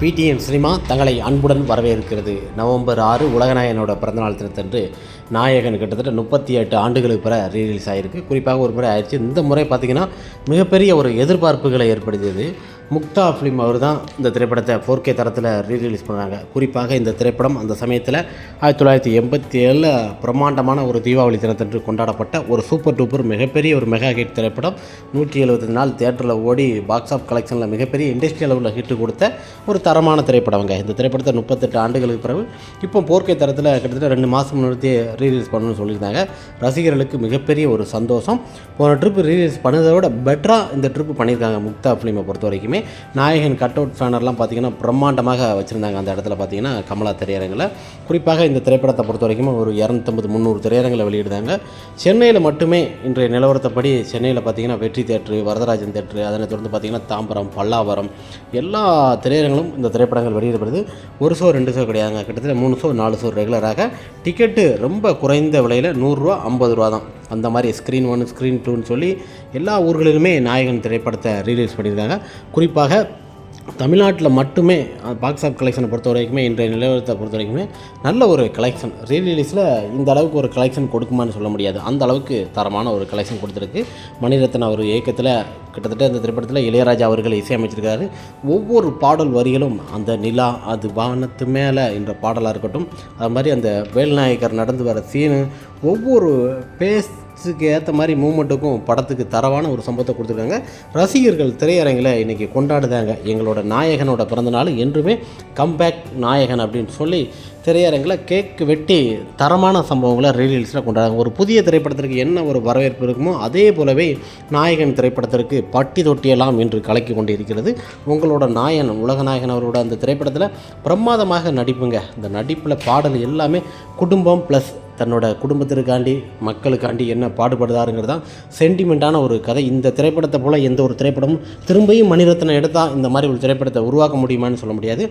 PTN cinema தங்களை அன்புடன் வரவேற்கிறது. நவம்பர் ஆறு உலகநாயகனோட பிறந்தநாள் தினத்தன்று நாயகன் கிட்டத்தட்ட முப்பத்தி எட்டு ஆண்டுகளுக்கு பிற ரீலீஸ் ஆகிருக்கு குறிப்பாக ஒரு முறை ஆயிடுச்சு. இந்த முறை பார்த்திங்கன்னா மிகப்பெரிய ஒரு எதிர்பார்ப்புகளை ஏற்படுத்தியது. முக்தா ஃபிலிம் அவர் தான் இந்த திரைப்படத்தை ஃபோர் கே தரத்தில் ரீரிலீஸ் பண்ணாங்க. குறிப்பாக இந்த திரைப்படம் அந்த சமயத்தில் ஆயிரத்தி தொள்ளாயிரத்தி எண்பத்தி ஏழில் பிரம்மாண்டமான ஒரு தீபாவளி தினத்தன்று கொண்டாடப்பட்ட ஒரு சூப்பர் டூப்பர் மிகப்பெரிய ஒரு மெகா ஹிட் திரைப்படம். நூற்றி எழுபத்தி நாள் தேட்டரில் ஓடி பாக்ஸ் ஆஃப் கலெக்ஷனில் மிகப்பெரிய இண்டஸ்ட்ரி அளவில் ஹிட் கொடுத்த ஒரு தரமான திரைப்படம்ங்க இந்த திரைப்படத்தை முப்பத்தெட்டு ஆண்டுகளுக்கு பிறகு இப்போ போர்க்கை தரத்தில் கிட்டத்தட்ட ரெண்டு மாதம் முன்னாடி ரீலீஸ் பண்ணணும்னு சொல்லியிருந்தாங்க. ரசிகர்களுக்கு மிகப்பெரிய ஒரு சந்தோஷம். போன ட்ரிப் ரீலீஸ் பண்ணதை விட பெட்டராக இந்த ட்ரிப் பண்ணியிருக்காங்க முக்தா ஃபிலிமை பொறுத்த வரைக்குமே நாயகன் கட் அவுட் ஃபேனர்லாம் பார்த்தீங்கன்னா பிரம்மாண்டமாக வச்சுருந்தாங்க. அந்த இடத்துல பார்த்தீங்கன்னா கமலா திரையரங்கில். குறிப்பாக இந்த திரைப்படத்தை பொறுத்த வரைக்கும் ஒரு இரநூத்தம்பது முந்நூறு திரையரங்களை வெளியிடுதாங்க சென்னையில் மட்டுமே இன்றைய நிலவரத்தைப்படி சென்னையில் பார்த்தீங்கன்னா வெற்றி தேட்ரு வரதராஜன் தேட்ரு அதனை தொடர்ந்து பார்த்தீங்கன்னா தாம்பரம் பல்லாவரம் எல்லா திரையரங்களும் இந்த திரைப்படங்கள் வெளியிடப்படுது. ஒரு ஷோ ரெண்டு ஷோ கிடையாதுங்க. கிட்டத்தட்ட மூணு ஷோ நாலு ஷோ ரெகுலராக டிக்கெட்டு ரொம்ப குறைந்த விலையில் நூறுரூவா ஐம்பது ரூபா தான். அந்த மாதிரி ஸ்க்ரீன் ஒன் ஸ்க்ரீன் டூன்னு சொல்லி எல்லா ஊர்களிலுமே நாயகன் திரைப்படத்தை ரீலீஸ் பண்ணியிருக்காங்க. குறிப்பாக தமிழ்நாட்டில் மட்டுமே பாக்ஸ் ஆஃப் கலெக்ஷனை பொறுத்த வரைக்குமே இன்றைய நிலவரத்தை பொறுத்த வரைக்குமே நல்ல ஒரு கலெக்ஷன் ரீரிலீஸில் இந்த அளவுக்கு ஒரு கலெக்ஷன் கொடுக்குமான்னு சொல்ல முடியாது. அந்த அளவுக்கு தரமான ஒரு கலெக்ஷன் கொடுத்துருக்கு. மணிரத்ன அவர் இயக்கத்தில் கிட்டத்தட்ட இந்த திரைப்படத்தில் இளையராஜா அவர்கள் இசையமைச்சிருக்காரு. ஒவ்வொரு பாடல் வரிகளும் அந்த நிலா அது வானத்து மேலே என்ற பாடலாக இருக்கட்டும் அது மாதிரி அந்த வேல்நாயகர் நடந்து வர சீனு ஒவ்வொரு பேஸ் படத்துக்கு ஏற்ற மாதிரி மூமெண்ட்டுக்கும் படத்துக்கு தரவான ஒரு சம்பவத்தை கொடுத்துருக்காங்க. ரசிகர்கள் திரையரங்கில் இன்றைக்கி கொண்டாடுதாங்க. எங்களோட நாயகனோட பிறந்தநாள் என்றுமே கம்பேக் நாயகன் அப்படின்னு சொல்லி திரையரங்கில் கேக் வெட்டி தரமான சம்பவங்களை ரீலீஸில் கொண்டாடுறாங்க. ஒரு புதிய திரைப்படத்திற்கு என்ன ஒரு வரவேற்பு இருக்குமோ அதே போலவே நாயகன் திரைப்படத்திற்கு பட்டி தொட்டியெல்லாம் என்று கலக்கி கொண்டு இருக்கிறது உங்களோட நாயன் உலகநாயகன் அவரோட அந்த திரைப்படத்தில் பிரமாதமாக நடிப்புங்க. இந்த நடிப்பில் பாடல் எல்லாமே குடும்பம் ப்ளஸ் தன்னோட குடும்பத்திற்காண்டி மக்களுக்காண்டி என்ன பாடுபடுதாருங்கிறது தான் சென்டிமெண்ட்டான ஒரு கதை. இந்த திரைப்படத்தை போல் எந்த ஒரு திரைப்படமும் திரும்பியும் மணிரத்னம் எடுத்தால் இந்த மாதிரி ஒரு திரைப்படத்தை உருவாக்க முடியுமான்னு சொல்ல முடியாது.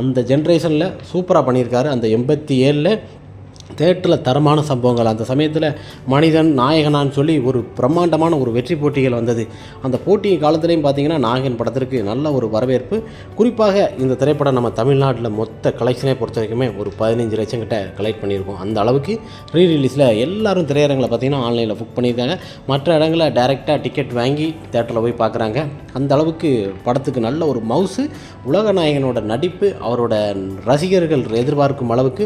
அந்த ஜென்ரேஷனில் சூப்பராக பண்ணியிருக்காரு. அந்த எண்பத்தி ஏழில் தேட்டரில் தரமான சம்பவங்கள். அந்த சமயத்தில் மனிதன் நாயகனான்னு சொல்லி ஒரு பிரம்மாண்டமான ஒரு வெற்றி போட்டிகள் வந்தது. அந்த போட்டி காலத்துலேயும் பார்த்தீங்கன்னா நாயகன் படத்திற்கு நல்ல ஒரு வரவேற்பு. குறிப்பாக இந்த திரைப்படம் நம்ம தமிழ்நாட்டில் மொத்த கலெக்ஷனை பொறுத்த வரைக்குமே ஒரு பதினஞ்சு லட்சம் கிட்ட கலெக்ட் பண்ணியிருக்கோம். அந்த அளவுக்கு ரீ ரிலீஸில் எல்லாரும் திரையரங்களை பார்த்திங்கன்னா ஆன்லைனில் புக் பண்ணியிருக்காங்க. மற்ற இடங்களில் டைரெக்டாக டிக்கெட் வாங்கி தேட்டரில் போய் பார்க்குறாங்க அந்த அளவுக்கு படத்துக்கு நல்ல ஒரு மவுசு உலகநாயகனோட நடிப்பு அவரோட ரசிகர்கள் எதிர்பார்க்கும் அளவுக்கு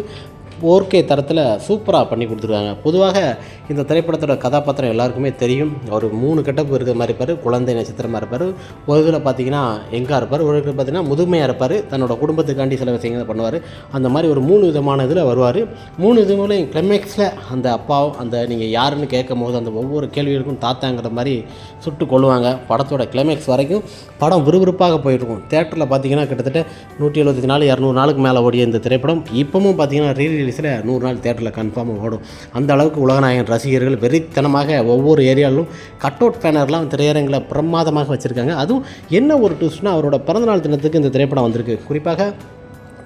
ஓர்கே தரத்தில் சூப்பராக பண்ணி கொடுத்துருக்காங்க. பொதுவாக இந்த திரைப்படத்தோட கதாபாத்திரம் எல்லாருக்குமே தெரியும். அவர் மூணு கட்டப்பு இருக்கிற மாதிரி இருப்பார். குழந்தை நட்சத்திரமாக இருப்பார். ஒரு இதில் பார்த்தீங்கன்னா எங்கே இருப்பார். ஒரு இதில் பார்த்தீங்கன்னா முதுமையாக இருப்பார். தன்னோட குடும்பத்துக்காண்டி சில விஷயங்களை பண்ணுவார். அந்த மாதிரி ஒரு மூணு விதமான இதில் வருவார். மூணு இதுலையும் கிளைமேக்ஸில் அந்த அப்பாவும் அந்த நீங்கள் யாருன்னு கேட்கும் போது அந்த ஒவ்வொரு கேள்விகளுக்கும் தாத்தாங்கிற மாதிரி சுட்டு கொள்ளுவாங்க படத்தோட கிளைமேக்ஸ் வரைக்கும் படம் விறுவிறுப்பாக போயிட்டுருக்கும். தேட்டரில் பார்த்தீங்கன்னா கிட்டத்தட்ட நூற்றி எழுபத்தஞ்சு நாள் இரநூறு நாளுக்கு மேலே ஓடிய இந்த திரைப்படம். இப்போவும் பார்த்தீங்கன்னா ரீ ரிலீஸில் நூறு நாள் தேட்டரில் கன்ஃபார்மாக ஓடும். அந்த அளவுக்கு உலகநாயகன் ரசிகர்கள் வெறித்தனமாக ஒவ்வொரு ஏரியாவிலும் கட் அவுட் பேனர்லாம் திரையரங்கில் பிரமாதமாக வச்சுருக்காங்க. அதுவும் என்ன ஒரு ட்விஸ்ட்னா அவரோட பிறந்தநாள் தினத்துக்கு இந்த திரைப்படம் வந்திருக்கு. குறிப்பாக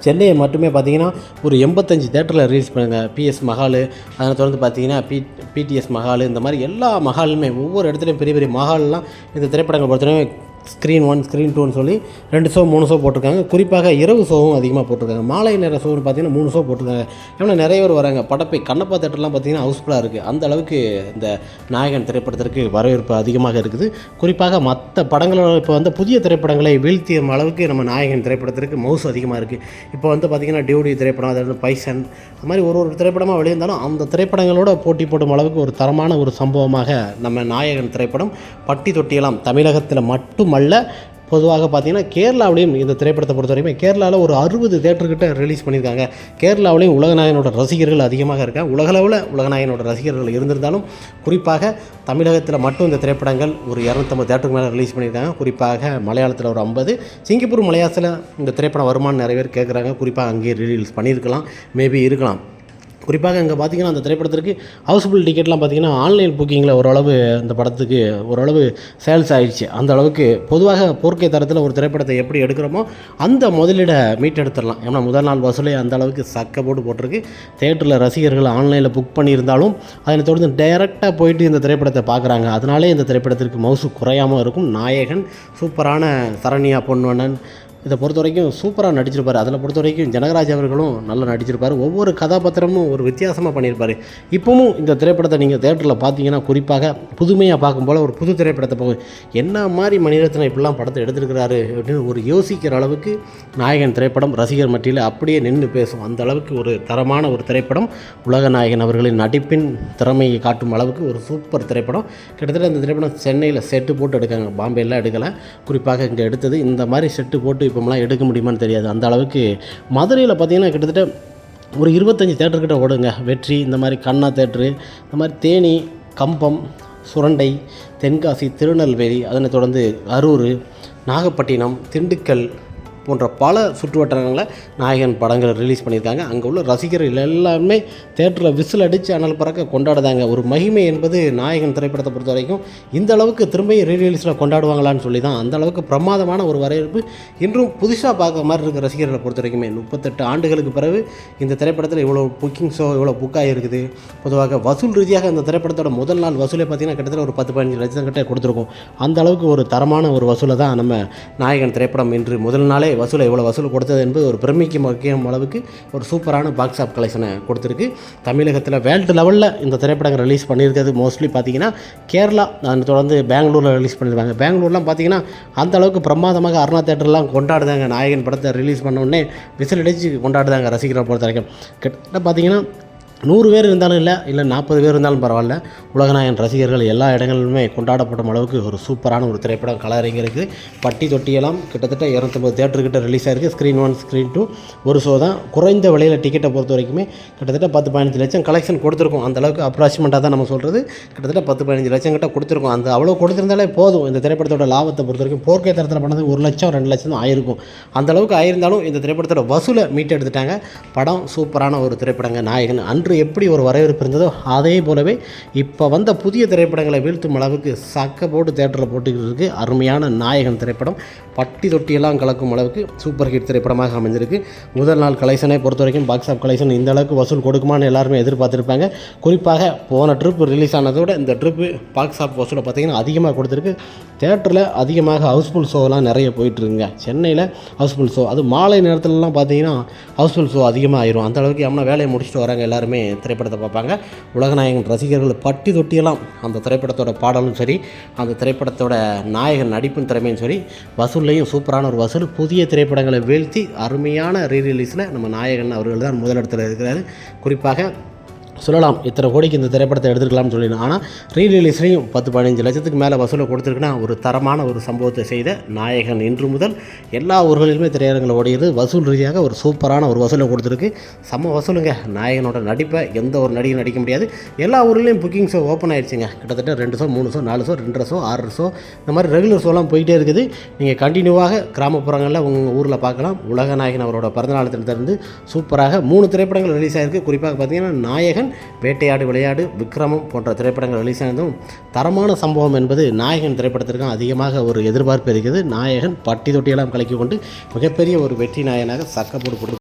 சென்னையை மட்டுமே பார்த்தீங்கன்னா ஒரு எண்பத்தஞ்சு தேட்டரில் ரிலீஸ் பண்ணுங்கள் பிஎஸ் மஹால் அதனை தொடர்ந்து பார்த்தீங்கன்னா பி பிடிஎஸ் மஹால் இந்த மாதிரி எல்லா மஹாலுமே ஒவ்வொரு இடத்துலையும் பெரிய பெரிய மஹால்லாம் இந்த திரைப்படங்கள் பொறுத்தவரைக்கும் ஸ்க்ரீன் ஒன் ஸ்க்ரீன் டூன்னு சொல்லி ரெண்டு ஷோ மூணு ஷோ போட்டிருக்காங்க. குறிப்பாக இரவு ஷோவும் அதிகமாக போட்டிருக்காங்க. மாலை நேர ஷோன்னு பார்த்தீங்கன்னா மூணு ஷோ போட்டிருக்காங்க. ஏன்னா நிறைய பேர் வராங்க. படப்பை கண்ணப்பா தேட்டர்லாம் பார்த்தீங்கன்னா ஹவுஸ்ஃபுல்லாக இருக்குது அந்த அளவுக்கு இந்த நாயகன் திரைப்படத்திற்கு வரவேற்பு அதிகமாக இருக்குது. குறிப்பாக மற்ற படங்களோட இப்போ வந்து புதிய திரைப்படங்களை வீழ்த்திய அளவுக்கு நம்ம நாயகன் திரைப்படத்திற்கு மவுஸ் அதிகமாக இருக்குது இப்போ வந்து பார்த்திங்கன்னா டியூடி திரைப்படம் அதாவது பைசன் அது மாதிரி ஒரு ஒரு திரைப்படமாக வெளியிருந்தாலும் அந்த திரைப்படங்களோட போட்டி போடும் அளவுக்கு ஒரு தரமான ஒரு சம்பவமாக நம்ம நாயகன் திரைப்படம் பட்டி தொட்டியெல்லாம் தமிழகத்தில் மட்டும் மட்டுமல்ல பொதுவாக பார்த்தீங்கன்னா கேரளாவிலையும் இந்த திரைப்படத்தை பொறுத்த வரைக்கும் கேரளாவில் ஒரு அறுபது தேட்டர்கிட்ட ரிலீஸ் பண்ணியிருக்காங்க. கேரளாவிலையும் உலகநாயகனோட ரசிகர்கள் அதிகமாக இருக்காங்க. உலகளவில் உலகநாயகனோட ரசிகர்கள் இருந்திருந்தாலும் குறிப்பாக தமிழகத்தில் மட்டும் இந்த திரைப்படங்கள் ஒரு இரநூத்தம்பது தேட்டருக்கு மேலே ரிலீஸ் பண்ணியிருக்காங்க. குறிப்பாக மலையாளத்தில் ஒரு ஐம்பது. சிங்கப்பூர் மலையாளத்தில் இந்த திரைப்படம் வருமானம் நிறைய பேர் கேட்குறாங்க குறிப்பாக அங்கேயே ரிலீஸ் பண்ணியிருக்கலாம். மேபி இருக்கலாம். குறிப்பாக இங்கே பார்த்தீங்கன்னா அந்த திரைப்படத்திற்கு ஹவுஸ்ஃபுல் டிக்கெட்லாம் பார்த்தீங்கன்னா ஆன்லைன் புக்கிங்கில் ஓரளவு அந்த படத்துக்கு ஓரளவு சேல்ஸ் ஆகிடுச்சு அந்த அளவுக்கு பொதுவாக போர்க்கை தரத்தில் ஒரு திரைப்படத்தை எப்படி எடுக்கிறோமோ அந்த முதலீடை மீட்டெடுத்துடலாம். ஏன்னா முதல் நாள் வசூலே அந்த அளவுக்கு சக்க போட்டு போட்டிருக்கு. தேட்டரில் ரசிகர்கள் ஆன்லைனில் புக் பண்ணியிருந்தாலும் அதனை தொடர்ந்து டைரெக்டாக போயிட்டு இந்த திரைப்படத்தை பார்க்குறாங்க அதனாலே இந்த திரைப்படத்திற்கு மவுசு குறையாமல் இருக்கும். நாயகன் சூப்பரான சரண்யா பொன்வண்ணன் இதை பொறுத்த வரைக்கும் சூப்பராக நடிச்சிருப்பார். அதில் பொறுத்த வரைக்கும் ஜனகராஜ் அவர்களும் நல்லா நடிச்சிருப்பார். ஒவ்வொரு கதாபாத்திரமும் ஒரு வித்தியாசமாக பண்ணியிருப்பார். இப்போவும் இந்த திரைப்படத்தை நீங்கள் தேட்டரில் பார்த்தீங்கன்னா குறிப்பாக புதுமையாக பார்க்கும் போல் ஒரு புது திரைப்படத்தை போகும் என்ன மாதிரி மணிரத்னம் இப்படிலாம் படத்தை எடுத்திருக்கிறாரு அப்படின்னு ஒரு யோசிக்கிற அளவுக்கு நாயகன் திரைப்படம் ரசிகர் மட்டியில் அப்படியே நின்று பேசும். அந்த அளவுக்கு ஒரு தரமான ஒரு திரைப்படம் உலக நாயகன் அவர்களின் நடிப்பின் திறமையை காட்டும் அளவுக்கு ஒரு சூப்பர் திரைப்படம். கிட்டத்தட்ட இந்த திரைப்படம் சென்னையில் செட்டு போட்டு எடுக்காங்க. பாம்பேலாம் எடுக்கலை. குறிப்பாக இங்கே எடுத்தது இந்த மாதிரி செட்டு போட்டு இப்போலாம் எடுக்க முடியுமான்னு தெரியாது. அந்த அளவுக்கு மதுரையில் பார்த்திங்கன்னா கிட்டத்தட்ட ஒரு இருபத்தஞ்சி தேட்டர்கிட்ட ஓடுங்க. வெற்றி இந்த மாதிரி கண்ணா தேட்ரு இந்த மாதிரி தேனி கம்பம் சுரண்டை தென்காசி திருநெல்வேலி அதனைத் தொடர்ந்து அரூர் நாகப்பட்டினம் திண்டுக்கல் போன்ற பல சுற்றுவட்டாரங்களில் நாயகன் படங்கள் ரிலீஸ் பண்ணியிருக்காங்க. அங்கே உள்ள ரசிகர்கள் எல்லாருமே தேட்டரில் விசில் அடித்து அனல் பறக்க கொண்டாடுதாங்க. ஒரு மகிமை என்பது நாயகன் திரைப்படத்தை பொறுத்த வரைக்கும் இந்த அளவுக்கு திரும்பியும் ரீரிலீஸில் கொண்டாடுவாங்களான்னு சொல்லி தான் அந்த அளவுக்கு பிரமாதமான ஒரு வரவேற்பு இன்றும் புதுசாக பார்க்குற மாதிரி இருக்க ரசிகர்களை பொறுத்த வரைக்குமே முப்பத்தெட்டு ஆண்டுகளுக்கு பிறகு இந்த திரைப்படத்தில் இவ்வளோ புக்கிங் ஷோ இவ்வளோ புக்காக இருக்குது பொதுவாக வசூல் ரீதியாக இந்த திரைப்படத்தோட முதல் நாள் வசூலே பார்த்தீங்கன்னா கிட்டத்தட்ட ஒரு பத்து பதினஞ்சு லட்சம் கிட்டே கொடுத்துருக்கோம். அந்த அளவுக்கு ஒரு தரமான ஒரு வசூலை தான் நம்ம நாயகன் திரைப்படம் இன்று முதல் நாளே வசூலை எவ்வளோ வசூல் கொடுத்தது என்பது ஒரு பிரமிக்கும் முக்கியம் அளவுக்கு ஒரு சூப்பரான பாக்ஸ் ஆஃப் கலெக்ஷனை கொடுத்துருக்கு. தமிழகத்தில் வேர்ல்டு லெவலில் இந்த திரைப்படங்கள் ரிலீஸ் பண்ணியிருக்கிறது மோஸ்ட்லி பார்த்தீங்கன்னா கேரளா அதை தொடர்ந்து பெங்களூரில் ரிலீஸ் பண்ணியிருக்காங்க. பெங்களூர்லாம் பார்த்தீங்கன்னா அந்த அளவுக்கு பிரமாதமாக அருணா தேட்டர்லாம் கொண்டாடுதாங்க. நாயகன் படத்தை ரிலீஸ் பண்ண உடனே விசில் அடித்து கொண்டாடுதாங்க ரசிகரை பொறுத்த வரைக்கும். கிட்டத்தட்ட பார்த்தீங்கன்னா நூறு பேர் இருந்தாலும் இல்லை இல்லை நாற்பது பேர் இருந்தாலும் பரவாயில்ல. உலகநாயகன் ரசிகர்கள் எல்லா இடங்களிலுமே கொண்டாடப்படும் அளவுக்கு ஒரு சூப்பரான ஒரு திரைப்படம் கலரிங்கிறது இருக்குது பட்டி தொட்டியெல்லாம் கிட்டத்தட்ட இரநூத்தம்பது தேட்டருக்கிட்ட ரிலீஸ் ஆகிருக்கு ஸ்க்ரீன் ஒன் ஸ்க்ரீன் டூ ஒரு ஷோ தான். குறைந்த விலையில் டிக்கெட்டை பொறுத்த வரைக்குமே கிட்டத்தட்ட பத்து பதினஞ்சு லட்சம் கலெக்ஷன் கொடுத்துருக்கோம். அந்த அளவுக்கு அப்ராக்சிமேட்டாக தான் நம்ம சொல்கிறது கிட்டத்தட்ட பத்து பதினஞ்சு லட்சம் கிட்ட கொடுத்துருக்கோம். அந்த அவ்வளோ கொடுத்துருந்தாலே போதும். இந்த திரைப்படத்தோட லாபத்தை பொறுத்த வரைக்கும் போர்க்கை தரத்தில் பண்ணது ஒரு லட்சம் ரெண்டு லட்சம் தான் ஆயிருக்கும். அந்தளவுக்கு ஆயிருந்தாலும் இந்த திரைப்படத்தோட வசூலை மீட்டு எடுத்துட்டாங்க படம் சூப்பரான ஒரு திரைப்படங்க. நாயகன் அன்று எப்படி ஒரு வரவேற்பு இருந்ததோ அதே போலவே இப்போ வந்த புதிய திரைப்படங்களை வீழ்த்தும் அளவுக்கு சக்க போட்டு தேட்டரில் போட்டுக்கிட்டு இருக்குது அருமையான நாயகன் திரைப்படம். பட்டி தொட்டியெல்லாம் கலக்கும் அளவுக்கு சூப்பர் ஹிட் திரைப்படமாக அமைஞ்சிருக்கு. முதல் நாள் கலெக்ஷனை பொறுத்த வரைக்கும் பாக்ஸ் ஆஃப் கலெக்ஷன் இந்த அளவுக்கு வசூல் கொடுக்குமான்னு எல்லாருமே எதிர்பார்த்துருப்பாங்க. குறிப்பாக போன ட்ரிப் ரிலீஸ் ஆனதோட இந்த ட்ரிப்பு பாக்ஸ் ஆஃப் வசூலை பார்த்திங்கன்னா அதிகமாக கொடுத்துருக்கு. தேட்டரில் அதிகமாக ஹவுஸ்ஃபுல் ஷோலாம் நிறைய போயிட்டுருங்க சென்னையில் ஹவுஸ்ஃபுல் ஷோ அது மாலை நேரத்துலலாம் பார்த்தீங்கன்னா ஹவுஸ்ஃபுல் ஷோ அதிகமாக ஆயிரும் அந்த அளவுக்கு எம்னா வேலையை முடிச்சுட்டு வராங்க எல்லாருமே. திரைப்படத்தை பார்ப்பாங்க. உலகநாயகன் ரசிகர்கள் பட்டி தொட்டியெல்லாம் அந்த திரைப்படத்தோட பாடலும் சரி அந்த திரைப்படத்தோட நாயகன் நடிப்பும் திறமையும் சரி வசூல்லையும் சூப்பரான ஒரு வசூல். புதிய திரைப்படங்களை வீழ்த்தி அருமையான ரீரிலீஸில் நம்ம நாயகன் அவர்கள் தான் முதலிடத்தில் இருக்கிறாரு. குறிப்பாக சொல்லலாம். இத்தனை கோடிக்கு இந்த திரைப்படத்தை எடுத்துருக்கலாம்னு சொல்லி ஆனால் ரீரிலீஸ்லையும் பத்து பதினஞ்சு லட்சத்துக்கு மேலே வசூலை கொடுத்துருக்குன்னா ஒரு தரமான ஒரு சம்பவத்தை செய்த நாயகன் இன்று முதல் எல்லா ஊர்களிலுமே திரையரங்கில் ஓடியது. வசூல் ரீதியாக ஒரு சூப்பரான ஒரு வசூலை கொடுத்துருக்கு. செம்ம வசூலுங்க. நாயகனோட நடிப்பை எந்த ஒரு நடிகை நடிக்க முடியாது. எல்லா ஊர்லேயும் புக்கிங் ஷோ ஓப்பன் ஆயிடுச்சுங்க. கிட்டத்தட்ட ரெண்டு ஷோ மூணு ஷோ நாலு ஷோ ரெண்டரை ஷோ ஆறு ஷோ இந்த மாதிரி ரெகுலர் ஷோலாம் போயிட்டே இருக்குது. நீங்கள் கண்டினியூவாக கிராமப்புறங்களில் உங்கள் ஊரில் பார்க்கலாம். உலக நாயகன் அவரோட பிறந்தநாள் தினத்திலிருந்து சூப்பராக மூணு திரைப்படங்கள் ரிலீஸ் ஆகிருக்கு குறிப்பாக பார்த்தீங்கன்னா நாயகன் வேட்டையாடு விளையாடு விக்ரமம் போன்ற திரைப்படங்கள் ரிலீஸ் தரமான சம்பவம் என்பது நாயகன் திரைப்படத்திற்கும் அதிகமாக ஒரு எதிர்பார்ப்பு இருக்குது நாயகன் பட்டி தொட்டியெல்லாம் கலக்கி கொண்டு மிகப்பெரிய ஒரு வெற்றி நாயகனாக சக்கப்போடு போட்டு